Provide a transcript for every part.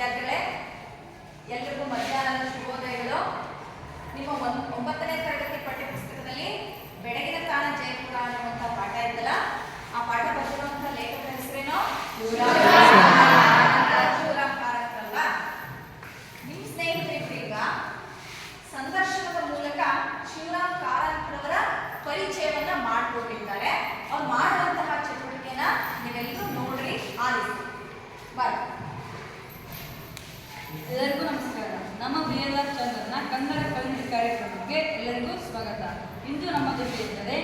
ವಿದ್ಯಾರ್ಥಿಗಳೇ, ಎಲ್ರಿಗೂ ಮಧ್ಯಾಹ್ನದ ಶುಭೋದಯಗಳು. ನಿಮ್ಮ ಒಂದು ಒಂಬತ್ತನೇ ತರಗತಿ ಪಠ್ಯಪುಸ್ತಕದಲ್ಲಿ ಬೆಳಗಿನ ಕಾಲ ಜಯಪುರ ಅನ್ನುವಂಥ ಪಾಠ ಇದ್ದಲ್ಲ ಆ ಪಾಠ ಬರೆದಿರುವಂಥ ಲೇಖಕರ ಹೆಸರೇನು? ಎಲ್ಲರಿಗೂ ನಮಸ್ಕಾರ. ನಮ್ಮ ಬಿ ಎಲ್ ಆರ್ ಚಂದ್ರನ ಕನ್ನಡ ಕಲಿಕೆ ಕಾರ್ಯಕ್ರಮಕ್ಕೆ ಎಲ್ಲರಿಗೂ ಸ್ವಾಗತ. ಇಂದು ನಮ್ಮ ಜೊತೆ ಇದ್ದರೆ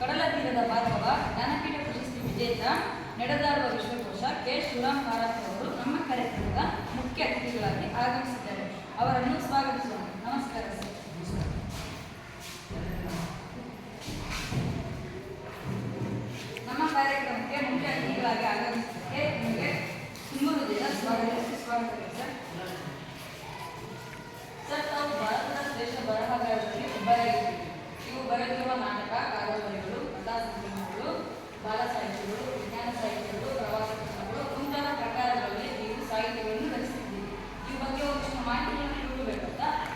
ಕಡಲ ತೀರದ ಭಾಗವ ಜ್ಞಾನಪೀಠ ಪ್ರಶಸ್ತಿ ವಿಜೇತ ನಡೆದಾಡುವ ವಿಶ್ವಕೋಶ ಕೆ. ಶಿವರಾಮ್ ಕಾರಂತ್ ಅವರು ನಮ್ಮ ಕಾರ್ಯಕ್ರಮದ ಮುಖ್ಯ ಅತಿಥಿಗಳಾಗಿ ಆಗಮಿಸಿದ್ದಾರೆ ಅವರನ್ನು ಸ್ವಾಗತಿಸೋಣ ನಮಸ್ಕಾರ ಸರ್ ನಮ್ಮ ಕಾರ್ಯಕ್ರಮಕ್ಕೆ ಮುಖ್ಯ ಅತಿಥಿಗಳಾಗಿ ಆಗಮಿಸಿದ್ದಕ್ಕೆ ನಿಮಗೆ ತುಂಬ ಹೃದಯದ ಸ್ವಾಗತ ಸ್ವಾಗತ ಸರ್ ಸರ್ ತಾವು ಭಾರತದ ಶ್ರೇಷ್ಠ ಬರಹಗಾರರಲ್ಲಿ ಒಬ್ಬರಾಗಿದ್ದೀರಿ ನೀವು ಬರೆದಿರುವ ನಾಟಕ ಕಾದಂಬರಿಗಳು ಕಥಾ ಸಂಕಲನಗಳು ಬಾಲ ಸಾಹಿತ್ಯಗಳು ವಿಜ್ಞಾನ ಸಾಹಿತ್ಯಗಳು ಪ್ರವಾಸ ಕಥನಗಳು ಮುಂತಾದ ಪ್ರಕಾರಗಳಲ್ಲಿ ನೀವು ಸಾಹಿತ್ಯಗಳನ್ನು ರಚಿಸಿದ್ದೀರಿ ಈ ಬಗ್ಗೆ ಒಂದಿಷ್ಟು ಮಾಹಿತಿಯನ್ನು ತಿಳಿಯಬೇಕಂತ ನಮ್ಮ ಪ್ರೇಕ್ಷಕರು ಕಾಯ್ತಾ ಇದ್ದಾರೆ ಸರ್ ನಿಮ್ಮ ಜನ್ಮ ಮತ್ತು ನಿಮ್ಮ ವಿದ್ಯಾಭ್ಯಾಸದ ಬಗ್ಗೆ ಏನು ತಿಳಿಸ್ತೀರಾ ನಾನು ಸಾವಿರದ ಒಂಬೈನೂರ ಎರಡು ಅಕ್ಟೋಬರ್ ಹತ್ತರಂದು ಜನಿಸಿದೆ ನಾನು ಉಡುಪಿ ಜಿಲ್ಲೆ ಕೋಟೆಯಲ್ಲಿ ಜನಿಸಿದೆ ನಮ್ಮ ತಂದೆ ಹೆಸರು ಶೇಷಕಾರಂತ್ ಅಂತ ನಮ್ಮ ತಂದೆಯವರು ಕೂಡ ಶಾಲೆ ಶಿಕ್ಷಕರಾಗಿ ಕಾರ್ಯ ನಿರ್ವಹಿಸಿದರು ಅದೇ ರೀತಿ ನಮ್ಮ ತಾಯಿ ಲಕ್ಷ್ಮಮ್ಮ ಅಂತ ನಮ್ಮ ತಂದೆ ತಾಯಿಗೆ ನಾವು ಒಂಬತ್ತು ಜನ ಮಕ್ಕಳು ಅದರಲ್ಲಿ ನಾನು ನಾಲ್ಕನೇವನು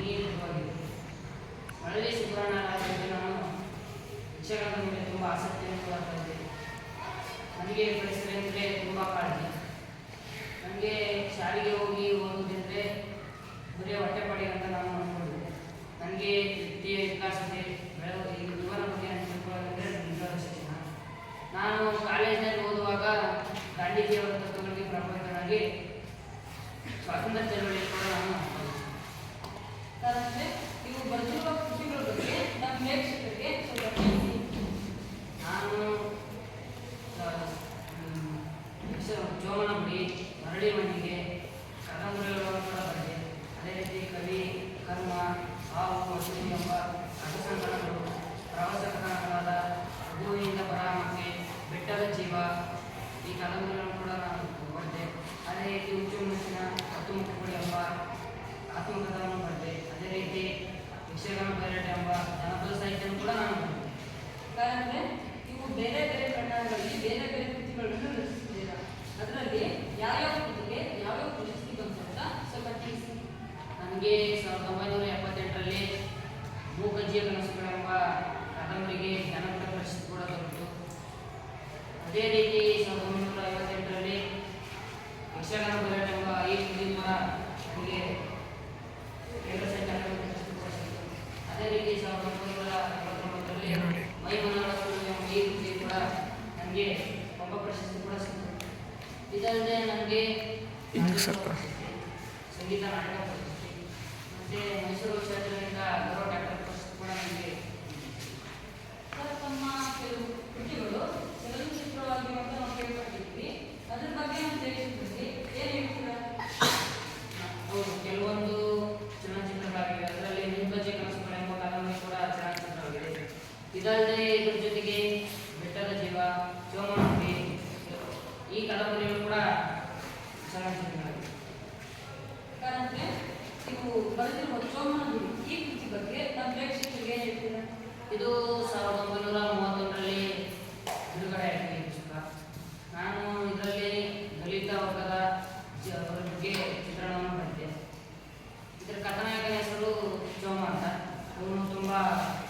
ಗುರುವಾಗಿದ್ದರು ಮಳಲಿ ಸುಬ್ರಹ್ಮಣ್ಯರಾಜರಿಗೆ ನಾನು ಮೇಲೆ ತುಂಬ ಆಸಕ್ತಿಯನ್ನು ನನಗೆ ಪರಿಸರ ಅಂದರೆ ತುಂಬ ಕಾಳಜಿ ನನಗೆ ಶಾಲೆಗೆ ಹೋಗಿ ಓದುವುದೆಂದರೆ ಬರೀ ಹೊಟ್ಟೆಪಾಡಿ ಅಂತ ನಾನು ಅಂದ್ಕೊಂಡಿದ್ದೆ ನನಗೆ ವಿದ್ಯೆ ವಿಕಾಸತೆ ಬೆಳೆದ ಈ ಜೀವನ ಬಗ್ಗೆ ನಾನು ತಿಳ್ಕೊಳ್ಳೋದಂದರೆ ನಿಜವಾದ ಶಿಕ್ಷಣ ನಾನು ಕಾಲೇಜಿನಲ್ಲಿ ಓದುವಾಗ ಗಾಂಧೀಜಿಯವರ ತತ್ವಗಳಿಗೆ ಪ್ರಭಾವಿತನಾಗಿ ಸ್ವಾತಂತ್ರ್ಯ ಚಳವಳಿ ಕೂಡ ನಾನು ಅಂದರೆ ನೀವು ಬರೆದಿರುವ ಕೃತಿಗಳ ಬಗ್ಗೆ ನಮ್ಮ ಪ್ರೇಕ್ಷಕರಿಗೆ ಸ್ವಲ್ಪ ತಿಳಿಸಿ ನಾನು ಜೋಮನಗುಡಿ ಮರಳಿ ಮಣ್ಣಿಗೆ ಕಾದಂಬರಿಗಳನ್ನು ಕೂಡ ಬರೆದೆ ಅದೇ ರೀತಿ ಕವಿ ಕರ್ಮ ಹಾವು ಹಸುರಿ ಎಂಬ ಅರ್ಥಸಂಕಲನಗಳು ಪ್ರವಾಸ ಕಥನಗಳಾದ ಭೂಮಿಯಿಂದ ಪರಾಮಕ್ಕೆ ಬೆಟ್ಟದ ಜೀವ ಈ ಕೂಡ ನಾನು ಬರೆದೆ ಅದೇ ರೀತಿ ಹುಚ್ಚು ಮನಸ್ಸಿನ ಹತ್ತು ಮುಖಗಳು ಎಂಬ ಆತ್ಮಕಥವನ್ನು ಬರೆದೆ ಅದೇ ರೀತಿ ಯಕ್ಷಗಾನ ಬೈರಾಟ ಎಂಬ ಜನಪದ ಸಾಹಿತ್ಯವನ್ನು ಕೂಡ ನಾನು ಬರೆದೆ ಯಾಕಂದ್ರೆ ನೀವು ಬೇರೆ ಬೇರೆ ಪ್ರಕಾರಗಳಲ್ಲಿ ಬೇರೆ ಬೇರೆ ಕೃತಿಗಳನ್ನು ರಚಿಸಿದ್ದೀರಾ ಅದರಲ್ಲಿ ಯಾವ್ಯಾವ ಕೃತಿಗೆ ಯಾವ್ಯಾವ ಪ್ರಶಸ್ತಿ ಬಂತು ಅಂತ ಸ್ವಲ್ಪ ತಿಳಿಸಿ. ನನಗೆ ಸಾವಿರದ ಒಂಬೈನೂರ ಎಪ್ಪತ್ತೆಂಟರಲ್ಲಿ ಮೂಕಜ್ಜಿಯ ಕನಸುಗಳೆಂಬ ಕಾದಂಬರಿಗೆ ಜನಪದ ಪ್ರಶಸ್ತಿ ಕೂಡ ದೊರೆತು ಅದೇ ರೀತಿ ಸಾವಿರದ ಬಯಲಾಟ ಎಂಬ ಈ ಕೂಡ ನನಗೆ ಕೇಂದ್ರ ಸಿಕ್ತು ಅದೇ ರೀತಿ ಸಾವಿರದ ಒಂಬೈನೂರ ಎಪ್ಪತ್ತೊಂಬತ್ತರಲ್ಲಿ ಮೈ ಮನೋರಸು ಎಂಬ ಈ ಕೂಡ ಒಬ್ಬ ಪ್ರಶಸ್ತಿ ಕೂಡ ನನಗೆ ಸಂಗೀತ ನಾಟಕ ಪ್ರಶಸ್ತಿ. ಮತ್ತೆ ಮೈಸೂರು ಕ್ಷೇತ್ರದಿಂದ ಗೌರವ ಡಾಕ್ಟರ್ ಪ್ರಶಸ್ತಿ ಕೂಡ ನನಗೆ ಸರ್ ತಮ್ಮ ಕೆಲವು ಕೃತಿಗಳು ಚಲನಚಿತ್ರವಾಗಿ ಅಂತ ನಾವು ಕೇಳ್ಪಟ್ಟಿದ್ವಿ ಅದ್ರ ಬಗ್ಗೆ ನಮ್ಮ ಪ್ರೇಕ್ಷಕರಿಗೆ ಏನು ಹೇಳ್ತೀರಾ ಹೌದು ಕೆಲವೊಂದು ಚಲನಚಿತ್ರಗಳಾಗಿವೆ ಅದರಲ್ಲಿ ನಿಂಬಜ್ಜೆ ಕನಸುಗಳೆಂಬ ಕಾದಂಬರಿ ಕೂಡ ಚಲನಚಿತ್ರವಾಗಿದೆ ಇದಲ್ಲದೆ ಇದ್ರ ಜೊತೆಗೆ ಬೆಟ್ಟದ ಜೀವ ಚೋಮನಗುಡಿ ಈ ಕಾದಂಬರಿಗಳು ಕೂಡ ಚಲನಚಿತ್ರಗಳಾಗಿವೆ ಯಾಕಂದ್ರೆ ನೀವು ಬರೆದಿರುವ ಈ ಕೃತಿ ಬಗ್ಗೆ ನಮ್ಮ ಪ್ರೇಕ್ಷಕರಿಗೆ ಏನು ಹೇಳ್ತೀರಾ? ಇದು ಸಾವಿರದ ಒಂಬೈನೂರ ಮೂವತ್ತೊಂದರಲ್ಲಿ ಬಿಡುಗಡೆ ಆಗಿದೆ ಈ ಪುಸ್ತಕ ನಾನು ಇದರಲ್ಲಿ ದಲಿತ ವರ್ಗದ ಜ- ಅವರ ಬಗ್ಗೆ ಚಿತ್ರಣವನ್ನು ಮಾಡಿದ್ದೆ ಇದರ ಕಥಾನಾಯಕನ ಹೆಸರು ಚೋಮ ಅಂತ ಅವನು ತುಂಬ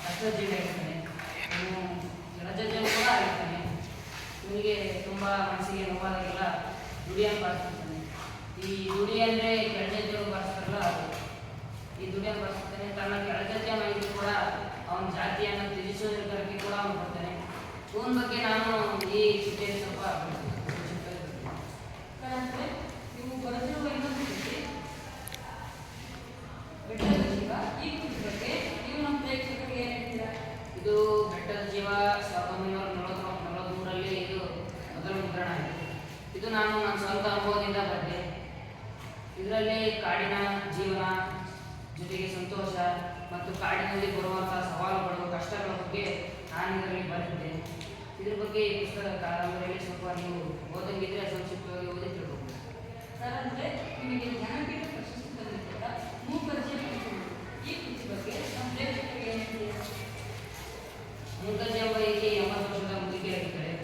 ಕಷ್ಟಜೀವಿಯಾಗಿರ್ತಾನೆ ಅವನು ರಜಜನ್ ಕೂಡ ಆಗಿರ್ತಾನೆ ಇವನಿಗೆ ತುಂಬ ಮನಸ್ಸಿಗೆ ನೋವಾದಾಗೆಲ್ಲ ದುಡಿಯನ್ನು ಬಾರಿಸ್ತಿರ್ತಾನೆ ಈ ದುಡಿ ಅಂದರೆ ಕೆಳಜಜ್ಜರು ಬಾರಿಸ್ತಾರಲ್ಲ ಅದು. ಈ ದುಡಿಯನ್ನು ಬಾರಿಸ್ತಾನೆ ತನ್ನ ಕೆಳಜಜ್ಜ ಮಾಹಿತಿ ಕೂಡ ಅವನ ಜಾತಿಯನ್ನು ತಿಳಿಸೋದಕ್ಕೆ ಕೂಡ ಅವನು ಬರ್ತಾನೆ. ಇವನ ಬಗ್ಗೆ ನಾನು ಈ ಸ್ವಲ್ಪ ಇದು ನಾನು ನನ್ನ ಸ್ವಂತ ಅನುಭವದಿಂದ ಬಂದೆ. ಇದರಲ್ಲಿ ಕಾಡಿನ ಜೀವನ, ಜೊತೆಗೆ ಸಂತೋಷ ಮತ್ತು ಕಾಡಿನಲ್ಲಿ ಬರುವಂತಹ ಸವಾಲುಗಳು, ಕಷ್ಟಗಳ ಬಗ್ಗೆ ನಾನು ಇದರಲ್ಲಿ ಬರೆದಿದ್ದೆ. ಇದ್ರ ಬಗ್ಗೆ ಈ ಪುಸ್ತಕ ಕಾದಂಬರಿಯಲ್ಲಿ ಸ್ವಲ್ಪ ನೀವು ಓದಂಗಿದ್ರೆ ಸಂಕ್ಷಿಪ್ತವಾಗಿ ಓದಿ ತಿಳ್ಕೊಬೋದು. ಸರ್ ನಿಮಗೆ ಜ್ಞಾನಪೀಠ ಪ್ರಶಸ್ತಿ ಮೂಕಜ್ಜಿಯ ಕೃತಿಗಳು ಈ ಕೃತಿ ಬಗ್ಗೆ ನಮ್ಮ ಪ್ರೇಕ್ಷಕರಿಗೆ ಏನು ಹೇಳ್ತೀರಾ? ಮುಖರ್ಜಿ ಎಂಬ ಈಕೆ ಎಂಬತ್ತು ವರ್ಷದ ಮುದುಕಿಯಾಗಿದ್ದಾಳೆ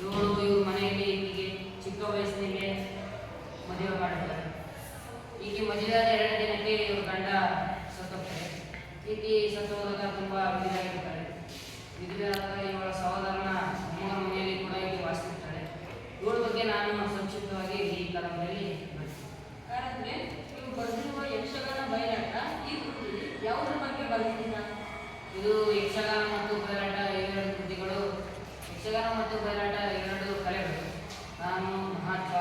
ಇವಳು ಇವ್ರ ಮನೆಯಲ್ಲಿ ಈಕೆಗೆ ಚಿಕ್ಕ ವಯಸ್ಸಿನಲ್ಲೇ ಮದುವೆ ಮಾಡಿದ್ದಾರೆ ಈಕೆ ಮದುವೆಯಾದ ಎರಡು ದಿನಕ್ಕೆ ಇವ್ರ ಗಂಡ ಸತ್ತೋಗ್ತಾರೆ ಈಕೆ ಸತ್ತೋದಾಗ ತುಂಬ ವಿಧಿಯಾಗಿರ್ತಾಳೆ ವಿಧವೆಯಾದಾಗ ಇವಳ ಸಹೋದರನ ಅಮ್ಮನ ಮನೆಯಲ್ಲಿ ಕೂಡ ಇಲ್ಲಿ ವಾಸಿಸುತ್ತಾಳೆ ಇವಳ ಬಗ್ಗೆ ನಾನು ಸಂಕ್ಷಿಪ್ತವಾಗಿ ಈ ಕಾಲದಲ್ಲಿ ಯಾಕಂದ್ರೆ ನೀವು ಬರೆದಿರುವ ಯಕ್ಷಗಾನ ಬಯಲಾಟ ಈ ಕೃತಿ ಯಾವುದ್ರ ಬಗ್ಗೆ ಬರೆದಿದ್ದೀರಾ? ಇದು ಯಕ್ಷಗಾನ ಮತ್ತು ಬಯಲಾಟ ಎರಡು ಕೃತಿಗಳು. ಯಕ್ಷಗಾನ ಮತ್ತು ಬಯಲಾಟ ಇವೆರಡು ಕಲೆಗಳು ನಾನು ಮಹತ್ವ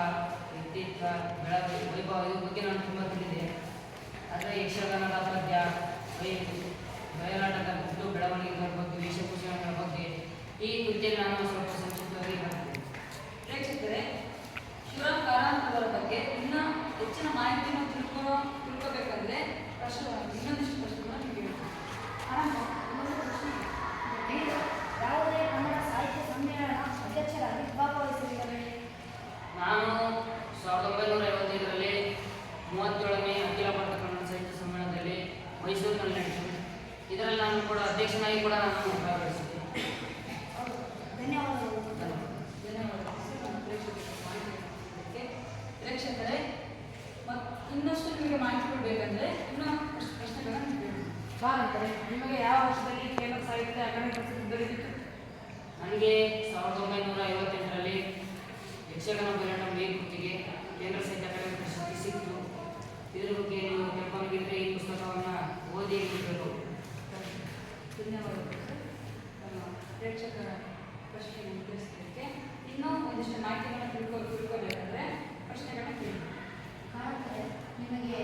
ವ್ಯಕ್ತಿತ್ವ ಬೆಳಕು ವೈಭವ ಇದ್ರ ಬಗ್ಗೆ ನಾನು ತುಂಬ ತಿಳಿದೆ ಆದರೆ ಯಕ್ಷಗಾನದ ಪದ್ಯ ವೈಭವ ಬಯಲಾಟದ ಗುಟ್ಟು ಬೆಳವಣಿಗೆಗಳ ಬಗ್ಗೆ ವೇಷಭೂಷಣಗಳ ಬಗ್ಗೆ ಈ ಕೃತಿಯಲ್ಲಿ ನಾನು ಸ್ವಲ್ಪ ಸಂಕ್ಷಿಪ್ತವಾಗಿ ಬರ್ತೀನಿ ಪ್ರೇಕ್ಷಕರೇ ಶಿವರಾಮ್ ಕಾರಂತರವರ ಬಗ್ಗೆ ಇನ್ನೂ ಹೆಚ್ಚಿನ ಮಾಹಿತಿಯನ್ನು ತಿಳ್ಕೊ ಪ್ರಶ್ನೆ ಇನ್ನೊಂದಿಷ್ಟು ಪ್ರಶ್ನೆಗಳನ್ನು ನಿಮಗೆ ಹೇಳ್ತೀನಿ ಇನ್ನೊಂದು ಸಾಹಿತ್ಯ ಸಮ್ಮೇಳನ ನಾನು ಸಾವಿರದ ಒಂಬೈನೂರ ಐವತ್ತೈದರಲ್ಲಿ ಮೂವತ್ತೇಳನೇ ಅಖಿಲ ಭಾರತ ಕನ್ನಡ ಸಾಹಿತ್ಯ ಸಮ್ಮೇಳನದಲ್ಲಿ ಮೈಸೂರಿನಲ್ಲಿ ನಡೆಯಿತು ಇದರಲ್ಲಿ ನಾನು ಕೂಡ ಅಧ್ಯಕ್ಷನಾಗಿ ಕೂಡ ನಾನು ಭಾಗವಹಿಸಿದೆ ಧನ್ಯವಾದಗಳು. ಧನ್ಯವಾದ ಧನ್ಯವಾದಗಳು. ಪ್ರೇಕ್ಷಕರಿಗೆ ಮತ್ತು ಇನ್ನಷ್ಟು ನಿಮಗೆ ಮಾಹಿತಿ ಕೊಡಬೇಕಂದ್ರೆ ಇನ್ನೂ ಅಷ್ಟು ಪ್ರಶ್ನೆಗಳನ್ನು ನೀವು ಸಾರಂತರೆ ನಿಮಗೆ ಯಾವ ವರ್ಷದಲ್ಲಿ ಕೇಂದ್ರ ಸಾಹಿತ್ಯ ಅಕಾಡೆಮಿ ಪ್ರಶಸ್ತಿ ದೊರೆತಿತ್ತು ನನಗೆ ಸಾವಿರದ ಒಂಬೈನೂರ ಐವತ್ತೆಂಟರಲ್ಲಿ ಯಕ್ಷಗಾನ ಬಯಲಾಟ ಈ ಕೃತಿಗೆ ಕೇಂದ್ರ ಸಾಹಿತ್ಯ ಅಕಾಡೆಮಿ ಪ್ರಶಸ್ತಿ ಸಿಕ್ತು ಇದರ ಬಗ್ಗೆ ನೀವು ತಿಳ್ಕೊಂಡಿದ್ದರೆ ಈ ಪುಸ್ತಕವನ್ನು ಓದಿ ಇರಬೇಕು. ಧನ್ಯವಾದಗಳು ಪ್ರೇಕ್ಷಕರ ಪ್ರಶ್ನೆಗೆ ಉತ್ತರಿಸಲಿಕ್ಕೆ ಇನ್ನೂ ಒಂದಿಷ್ಟು ಮಾಹಿತಿಗಳನ್ನು ತಿಳ್ಕೊ ತಿಳ್ಕೊಬೇಕಂದ್ರೆ ಪ್ರಶ್ನೆಗಳನ್ನ ಕೇಳಿ ನಿಮಗೆ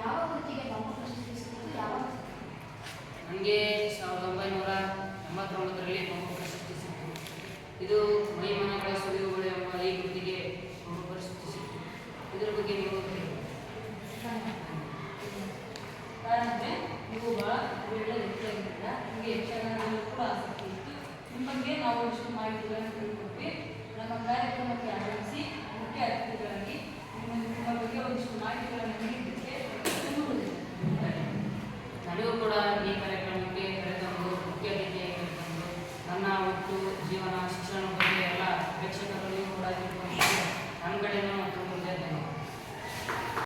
ಯಾವ ಕೃತಿಗೆ ನಮ್ಮ ಪ್ರಶಸ್ತಿ ಸಿಕ್ಕಿತು, ಯಾವ ನನಗೆ ಸಾವಿರದ ಒಂಬೈನೂರ ಎಂಬತ್ತೊಂಬತ್ತರಲ್ಲಿ ಬಹು ಪ್ರಶಸ್ತಿ ಸಿಕ್ತು ಇದು ಮೈಮನಗಳ ಸುಳಿವುಗಳು ಎಂಬ ಈ ಕೃತಿಗೆ ಬಹು ಪ್ರಶಸ್ತಿ ಸಿಕ್ತು ಇದರ ಬಗ್ಗೆ ನೀವು ಮಾಹಿತಿಗಳನ್ನು ತಿಳ್ಕೊಟ್ವಿ. ನಮ್ಮ ಕಾರ್ಯಕ್ರಮಕ್ಕೆ ಆಗಮಿಸಿ ಮುಖ್ಯ ಅತಿಥಿಗಳಾಗಿ ನಿಮ್ಮ ಬಗ್ಗೆ ಒಂದಿಷ್ಟು ಮಾಹಿತಿ